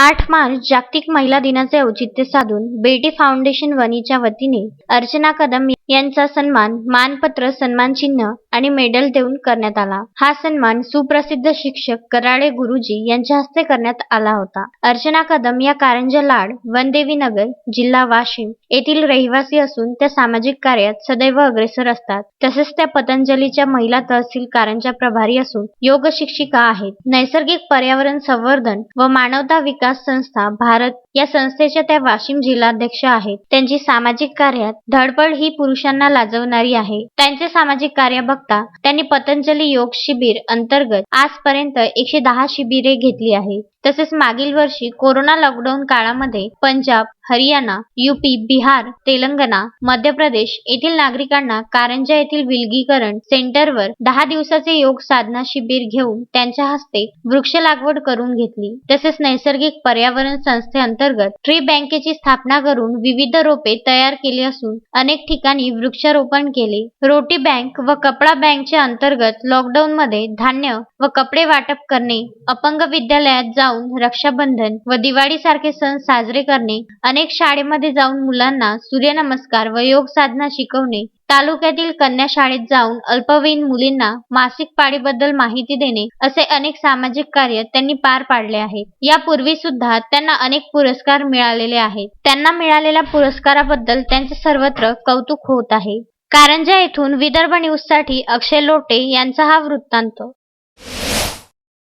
आठ मार्च जागतिक महिला दिनाचे औचित्य साधून बेटी फाउंडेशन वणीच्या वतीने अर्चना कदम यांचा सन्मान मानपत्र सन्मानचिन्ह आणि मेडल देऊन करण्यात आला. हा सन्मान सुप्रसिद्ध शिक्षक कराळे गुरुजी यांच्या हस्ते करण्यात आला होता. अर्चना कदम या कारंजा लाड वनदेवी नगर जिल्हा वाशिम येथील रहिवासी असून त्या सामाजिक कार्यात सदैव अग्रेसर असतात. तसेच त्या पतंजलीच्या महिला तहसील कारंजा प्रभारी असून योग शिक्षिका आहेत. नैसर्गिक पर्यावरण संवर्धन व मानवता विकास संस्था भारत या संस्थेच्या त्या वाशिम जिल्हाध्यक्ष आहेत. त्यांची सामाजिक कार्यात धडपड ही पुरुष पुरुषांना लाजवणारी आहे. त्यांचे सामाजिक कार्य बघता त्यांनी पतंजली योग शिबिर अंतर्गत आजपर्यंत एकशे दहा शिबिरे घेतली आहे तसेच मागील वर्षी कोरोना लॉकडाऊन काळामध्ये पंजाब हरियाणा युपी बिहार तेलंगणा मध्य प्रदेश येथील नागरिकांना कारंजा येथील विलगीकरण सेंटरवर दहा दिवसाचे योग साधना शिबिर घेऊन त्यांच्या हस्ते वृक्ष लागवड करून घेतली. तसेच नैसर्गिक पर्यावरण संस्थेअंतर्गत ट्री बँकेची स्थापना करून विविध रोपे तयार केली असून अनेक ठिकाणी वृक्षारोपण केले. रोटी बँक व कपडा बँकच्या अंतर्गत लॉकडाऊन मध्ये धान्य व कपडे वाटप करणे अपंग विद्यालयात जाऊन रक्षाबंधन व दिवाळी सारखे सण साजरे करणे अनेक शाळेमध्ये जाऊन मुलांना सूर्यनमस्कार व योग साधना शिकवणे तालुक्यातील कन्या शाळेत जाऊन अल्पवयीन मुलींना मासिक पाळीबद्दल माहिती देणे असे अनेक सामाजिक कार्य त्यांनी पार पाडले आहे. यापूर्वी सुद्धा त्यांना अनेक पुरस्कार मिळालेले आहेत. त्यांना मिळालेल्या पुरस्काराबद्दल त्यांचे सर्वत्र कौतुक होत आहे. कारंजा येथून विदर्भ न्यूजसाठी अक्षय लोटे यांचा हा वृत्तांत.